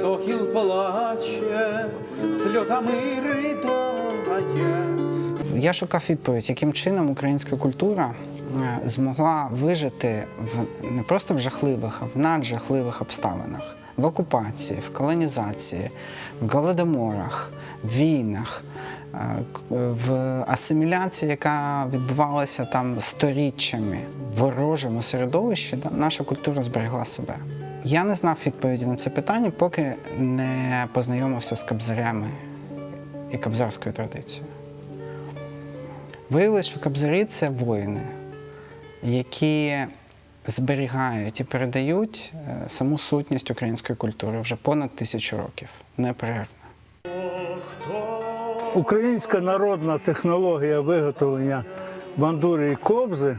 сокіл плаче, сльозами ридає. Я шукав відповідь, яким чином українська культура е, змогла вижити в не просто в жахливих, а в наджахливих обставинах, в окупації, в колонізації, в голодоморах, в війнах, е, в асиміляції, яка відбувалася там сторіччями в ворожому середовищі, наша культура зберегла себе. Я не знав відповіді на це питання, поки не познайомився з кабзарями і кабзарською традицією. Виявилось, що кабзарі це воїни, які зберігають і передають е, саму сутність української культури вже понад тисячу років, непрервно. Українська народна технологія виготовлення бандури і кобзи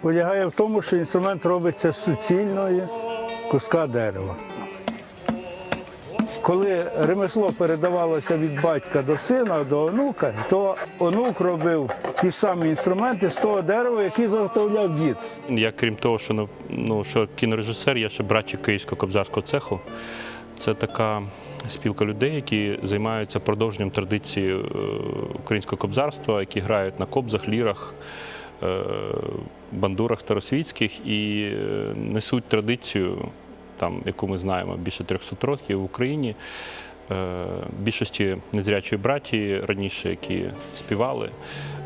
полягає в тому, що інструмент робиться з суцільної куска дерева. Коли ремесло передавалося від батька до сина, до онука, то онук робив ті ж самі інструменти з того дерева, який заготовляв дід. Я крім того, що ну, ну що кінорежисер, я ще братчик Київського кобзарського цеху. Це така спілка людей, які займаються продовженням традиції е, українського кобзарства, які грають на кобзах, лірах, бандурах старосвітських і е, несуть традицію, там, яку ми знаємо більше 300 років в Україні. Е, Більшості незрячої братії раніше, які співали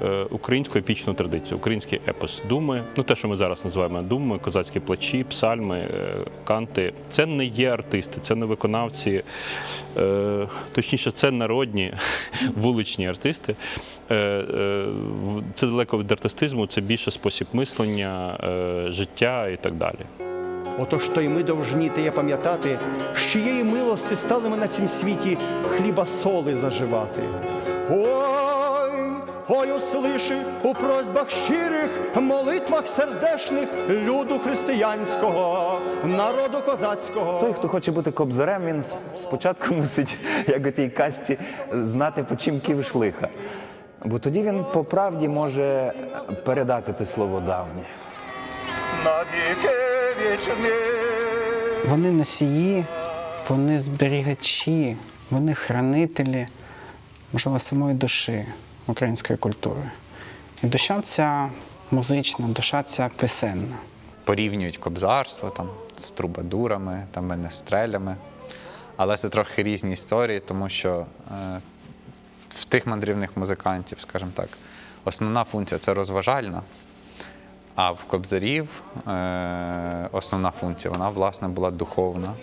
е, українську епічну традицію, український епос думи, ну те, що ми зараз називаємо думи, козацькі плачі, псальми, е, канти. Це не є артисти, це не виконавці, точніше, це народні вуличні артисти. Це далеко від артистизму, це більше спосіб мислення, життя і так далі. Отож то й ми довжні те пам'ятати, з чиєї милости стали ми на цім світі хліба соли заживати. Ой, ой, услиши у просьбах щирих, молитвах сердешних люду християнського, народу козацького. Той, хто хоче бути кобзарем, він спочатку мусить, як у тій касті, знати, по чим ківш лиха. Бо тоді він по правді може передати те слово давнє. Навіки. Вони носії, вони зберігачі, вони хранителі, можливо, самої душі української культури. І душа ця музична, душа ця писенна. порівнюють кобзарство там, з трубадурами, там, менестрелями. Але це трохи різні історії, тому що е, в тих мандрівних музикантів, скажімо так, основна функція це розважальна, а в кобзарів е, основна функція вона, власне, була духовна.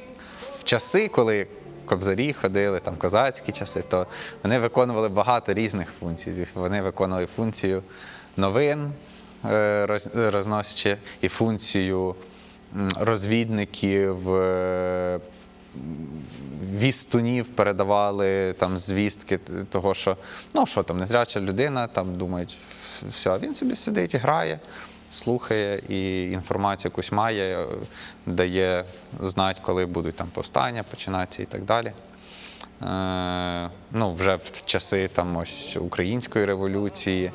В часи, коли кобзарі ходили, там козацькі часи, то вони виконували багато різних функцій. Вони виконували функцію новин, е, роз- розносячи, і функцію розвідників, е, вістунів передавали там звістки того, що ну що там, незряча людина, там думають, все, а він собі сидить і грає, слухає і інформацію якусь має, дає знати, коли будуть там повстання починатися і так далі. Е, ну, вже в часи там ось української революції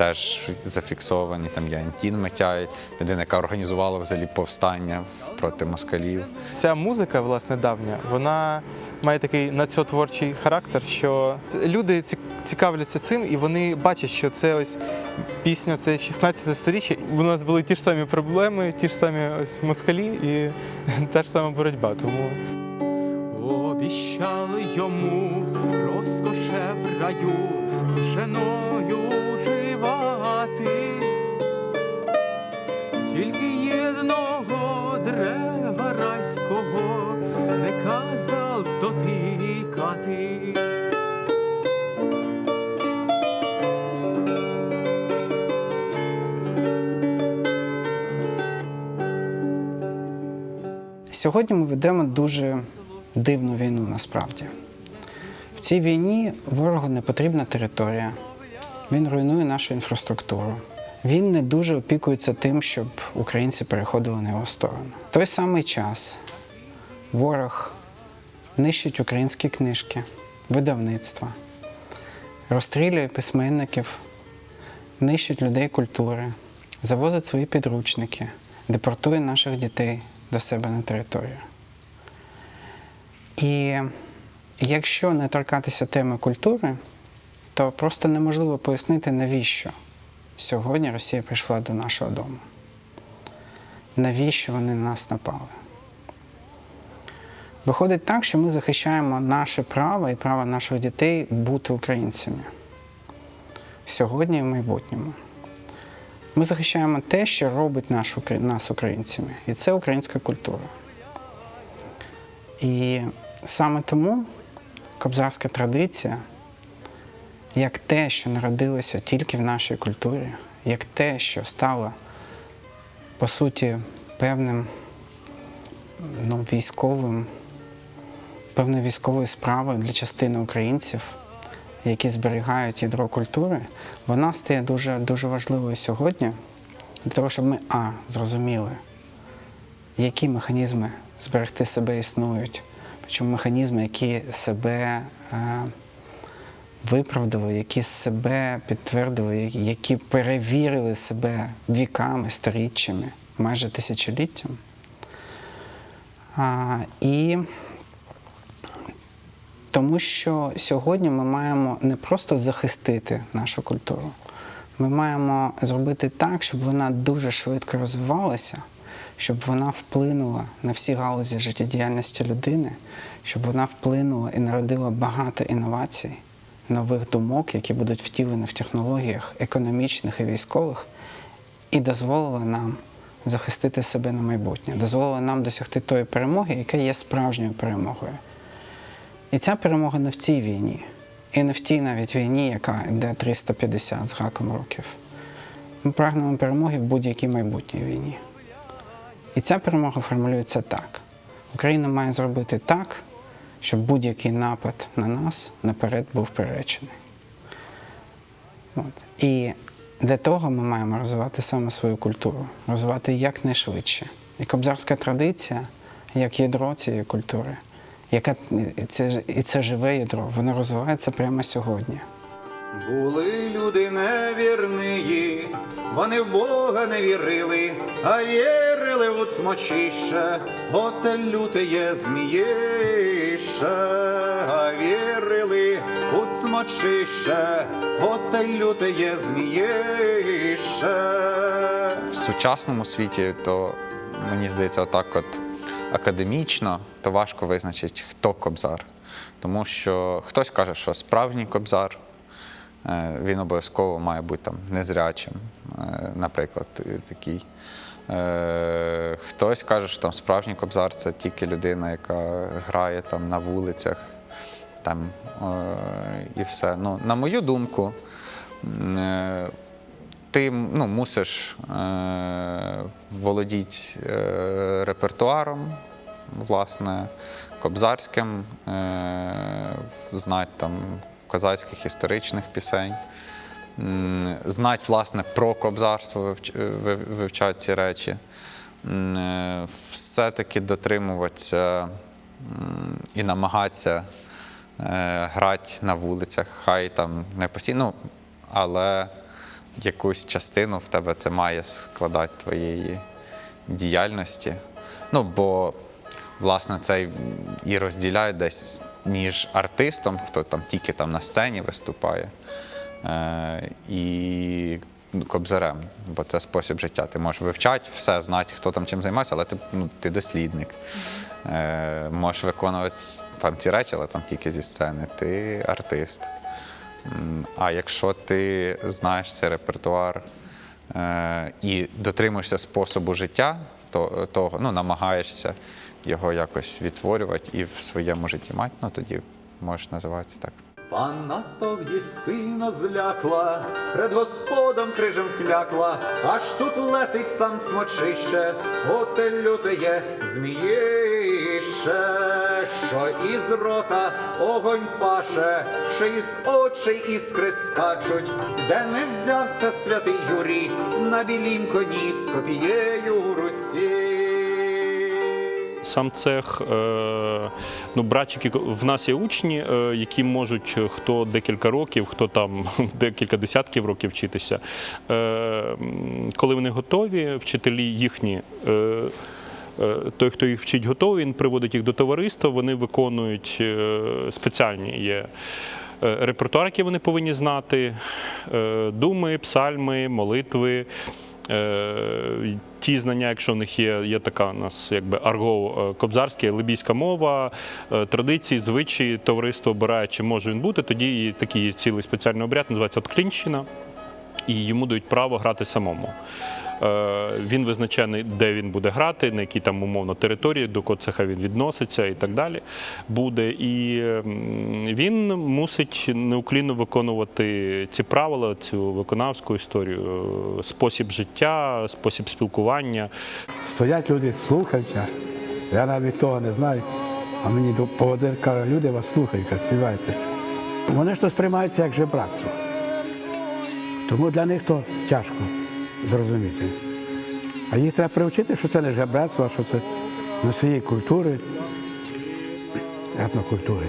теж зафіксовані. Там є Антін Митяй, людина, яка організувала взагалі повстання проти москалів. Ця музика, власне, давня, вона має такий націотворчий характер, що люди цікавляться цим, і вони бачать, що це ось пісня, це 16 сторіччя. У нас були ті ж самі проблеми, ті ж самі ось москалі і та ж сама боротьба. Тому Обіщали йому розкоше в раю з Сьогодні ми ведемо дуже дивну війну насправді. В цій війні ворогу не потрібна територія, він руйнує нашу інфраструктуру. Він не дуже опікується тим, щоб українці переходили на його сторону. В той самий час ворог нищить українські книжки, видавництва, розстрілює письменників, нищить людей культури, завозить свої підручники, депортує наших дітей до себе на територію. І якщо не торкатися теми культури, то просто неможливо пояснити, навіщо сьогодні Росія прийшла до нашого дому. Навіщо вони на нас напали? Виходить так, що ми захищаємо наше право і право наших дітей бути українцями сьогодні і в майбутньому. Ми захищаємо те, що робить наш, нас українцями, і це українська культура. І саме тому кобзарська традиція, як те, що народилося тільки в нашій культурі, як те, що стало, по суті, певним ну, військовим, певною військовою справою для частини українців, які зберігають ядро культури, вона стає дуже, дуже важливою сьогодні для того, щоб ми а, зрозуміли, які механізми зберегти себе існують, причому механізми, які себе е, виправдали, які себе підтвердили, які- перевірили себе віками, сторіччями, майже тисячоліттям. А, і тому що сьогодні ми маємо не просто захистити нашу культуру, ми маємо зробити так, щоб вона дуже швидко розвивалася, щоб вона вплинула на всі галузі життєдіяльності людини, щоб вона вплинула і народила багато інновацій, нових думок, які будуть втілені в технологіях економічних і військових, і дозволила нам захистити себе на майбутнє, дозволила нам досягти тої перемоги, яка є справжньою перемогою. І ця перемога не в цій війні, і не в тій навіть війні, яка йде 350 з гаком років. Ми прагнемо перемоги в будь-якій майбутній війні. І ця перемога формулюється так: Україна має зробити так, щоб будь-який напад на нас наперед був приречений. От. І для того ми маємо розвивати саме свою культуру, розвивати якнайшвидше. І кобзарська традиція, як ядро цієї культури, яка це, і це живе ядро, воно розвивається прямо сьогодні. Були люди невірні, вони в Бога не вірили, а вірили у цмочище, оте люте є зміїще, а вірили у цмочище, оте люте є зміїще. В сучасному світі, то мені здається, отак от академічно, то важко визначити, хто кобзар. Тому що хтось каже, що справжній кобзар, е, він обов'язково має бути там незрячим, е, наприклад, е, такий. Хтось каже, що там справжній кобзар це тільки людина, яка грає там на вулицях там, і все. Ну, на мою думку, ти ну, мусиш е, володіти е, репертуаром, власне, кобзарським, е, знати там козацьких історичних пісень, знати, власне, про кобзарство, вивчати ці речі. Е, Все-таки дотримуватися і намагатися е, грати на вулицях, хай там не постійно, ну, але якусь частину в тебе це має складати твоєї діяльності. Ну, бо, власне, це і розділяє десь між артистом, хто там тільки там на сцені виступає, е, і кобзарем, бо це спосіб життя. Ти можеш вивчати все, знати, хто там чим займається, але ти, ну, ти дослідник. Е, можеш виконувати там ці речі, але там тільки зі сцени. Ти артист. А якщо ти знаєш цей репертуар е, і дотримуєшся способу життя, то, того, ну, намагаєшся його якось відтворювати і в своєму житті мати, ну тоді можеш називатися так. Панна тоді сильно злякла, пред господом крижем клякла, аж тут летить сам цмочище, оте люте є зміїще, що із рота огонь паше, що із очей іскри скачуть, де не взявся святий Юрій на білім коні з копією в руці. Сам цех, е, ну, братчики, в нас є учні, е, які можуть е, хто декілька років, хто там декілька десятків років вчитися. Коли вони готові, вчителі їхні. Е, той, хто їх вчить, готовий, він приводить їх до товариства, вони виконують е, спеціальні є. е, Репертуар, який вони повинні знати, думи, псальми, молитви, ті знання, якщо в них є, є така у нас якби арго е, кобзарська, либійська мова, традиції, звичаї, товариство обирає, чи може він бути, тоді і такий цілий спеціальний обряд називається Отклінщина, і йому дають право грати самому. Е, Він визначає, де він буде грати, на якій там умовно території, до коцеха він відноситься і так далі. Буде. І він мусить неуклінно виконувати ці правила, цю виконавську історію, е, спосіб життя, спосіб спілкування. Стоять люди, слухають. Я навіть того не знаю. А мені поводир каже, люди вас слухають, співайте. Вони ж то сприймаються як жебратство. Тому для них то тяжко зрозуміти. А їх треба привчити, що це не жебратство, а що це носії культури, етнокультури.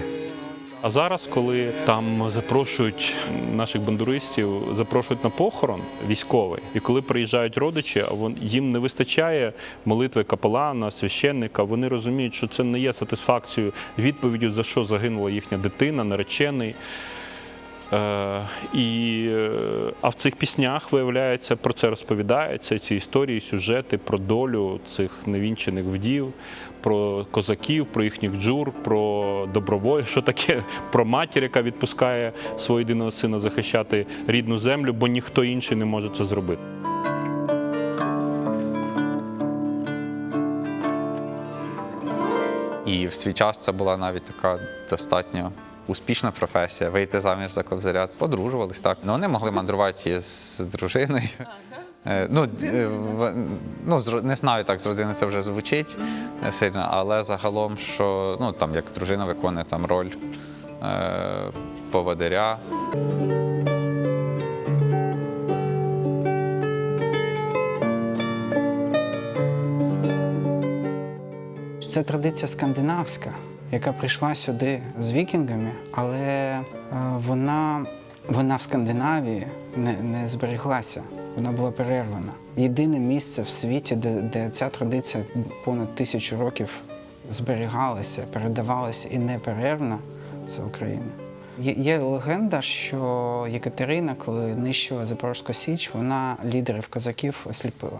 А зараз, коли там запрошують наших бандуристів, запрошують на похорон військовий, і коли приїжджають родичі, а їм не вистачає молитви капелана, священника. Вони розуміють, що це не є сатисфакцією відповіддю, за що загинула їхня дитина, наречений. Е, і, е, а в цих піснях, виявляється, про це розповідається, ці історії, сюжети про долю цих невінчених вдів, про козаків, про їхніх джур, про доброволь, що таке, про матір, яка відпускає свого єдиного сина захищати рідну землю, бо ніхто інший не може це зробити. І в свій час це була навіть така достатньо успішна професія вийти заміж за кобзаря. Подружувались так. Ну, вони могли мандрувати з дружиною. Е, Ну, е, ну, не знаю, так з родини це вже звучить е, сильно, але загалом, що ну, там, як дружина виконує там роль е, поводиря. Це традиція скандинавська, яка прийшла сюди з вікінгами, але е, вона, вона в Скандинавії не, не збереглася, вона була перервана. Єдине місце в світі, де, де ця традиція понад тисячу років зберігалася, передавалася і неперервна, це Україна. Є, є легенда, що Єкатерина, коли нищила Запорозьку Січ, вона лідерів козаків осліпила.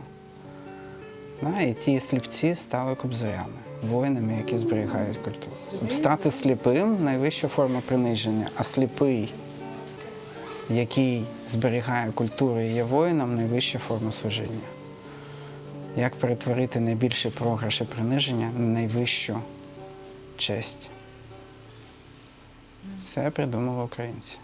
Да, і ті сліпці стали кобзарями, воїнами, які зберігають культуру. Стати сліпим найвища форма приниження, а сліпий, який зберігає культуру і є воїном, найвища форма служіння. Як перетворити найбільший програш і приниження на найвищу честь? Це придумали українці.